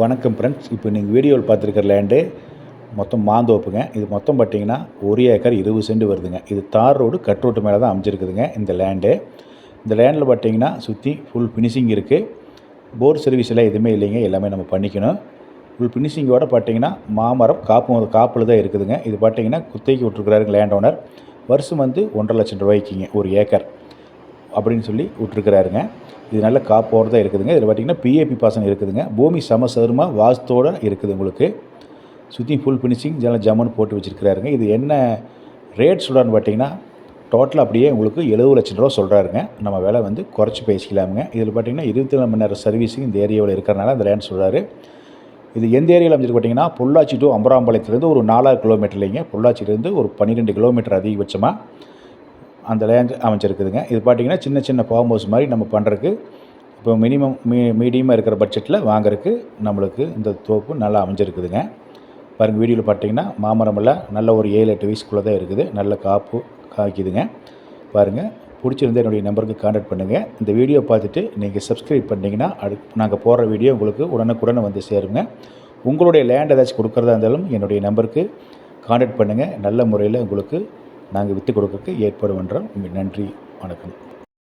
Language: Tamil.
வணக்கம் ஃப்ரெண்ட்ஸ் இப்போ நீங்கள் வீடியோவில் பார்த்துருக்கிற லேண்டு மொத்தம் மாந்தோப்புங்க இது மொத்தம் பார்த்தீங்கன்னா ஒரு ஏக்கர் இருபது சென்ட் வருதுங்க. இது தார் ரோடு கட் ரோட்டு மேலே தான் அமைஞ்சிருக்குதுங்க இந்த லேண்டு இந்த லேண்டில் பார்த்தீங்கன்னா சுற்றி ஃபுல் ஃபினிஷிங் இருக்குது போர் சர்வீஸ் எல்லாம் எதுவுமே இல்லைங்க. எல்லாமே நம்ம பண்ணிக்கணும். ஃபுல் ஃபினிஷிங்கோட பார்த்தீங்கன்னா மாமரம் காப்பு காப்பில் தான் இருக்குதுங்க. இது பார்த்தீங்கன்னா குத்தகைக்கு விட்டுருக்குறாருங்க லேண்ட் ஓனர் வருஷம் வந்து ஒன்றரை லட்சம் ரூபாய்க்குங்க ஒரு ஏக்கர். அப்படின்னு சொல்லி விட்ருக்குறாருங்க இது நல்ல காப்போடு தான் இருக்குதுங்க. இதில் பார்த்திங்கன்னா பிஏபி பாசனம் இருக்குதுங்க. பூமி சமசதுரமாக வாஸ்தோடு இருக்குது உங்களுக்கு. சுற்றி ஃபுல் ஃபினிஷிங் ஜன ஜம்முன்னு போட்டு வச்சுருக்கிறாருங்க. இது என்ன ரேட் சொல்கிறான்னு பார்த்தீங்கன்னா டோட்டலாக அப்படியே உங்களுக்கு எழுபது லட்சம் ரூபா சொல்கிறாருங்க நம்ம விலை வந்து குறைச்சி பேசிக்கலாமுங்க. இதில் பார்த்தீங்கன்னா இருபத்தி நாலு மணி நேரம் சர்வீஸிங் இந்த ஏரியாவில் இருக்கிறனால அந்த லேண்ட் சொல்கிறாரு இது எந்த ஏரியாவில் அமைஞ்சிருக்கு பார்த்தீங்கன்னா பொள்ளாச்சி டு அம்பராம்பாளையத்துலேருந்து ஒரு நாலாயிரம் கிலோமீட்டர் இல்லைங்க. பொள்ளாச்சிலேருந்து ஒரு பன்னிரெண்டு கிலோமீட்டர் அதிகபட்சமாக அந்த லேண்ட் அமைச்சிருக்குதுங்க இது பார்த்தீங்கன்னா சின்ன சின்ன ஃபார்ம் ஹவுஸ் மாதிரி நம்ம பண்ணுறதுக்கு இப்போ மினிமம் மீ மீடியமாக இருக்கிற பட்ஜெட்டில் வாங்குறதுக்கு நம்மளுக்கு இந்த தோப்பு நல்லா அமைஞ்சிருக்குதுங்க. பாருங்கள் வீடியோவில் பார்த்தீங்கன்னா மாமரமெல்லாம் நல்ல ஒரு ஏழு எட்டு வயசுக்குள்ளே தான் இருக்குது. நல்ல காப்பு காய்க்குதுங்க. பாருங்கள் பிடிச்சிருந்தா என்னுடைய நம்பருக்கு கான்டாக்ட் பண்ணுங்கள் இந்த வீடியோ பார்த்துட்டு நீங்கள் சப்ஸ்கிரைப் பண்ணிங்கன்னா அடு நாங்கள் போடுற வீடியோ உங்களுக்கு உடனுக்குடனே வந்து சேருங்க. உங்களுடைய லேண்ட் ஏதாச்சும் கொடுக்குறதா இருந்தாலும் என்னுடைய நம்பருக்கு கான்டாக்ட் பண்ணுங்கள் நல்ல முறையில் உங்களுக்கு நாங்கள் விட்டு கொடுக்கறதுக்கு ஏற்பாடு பண்ணுறோம் நன்றி வணக்கம்.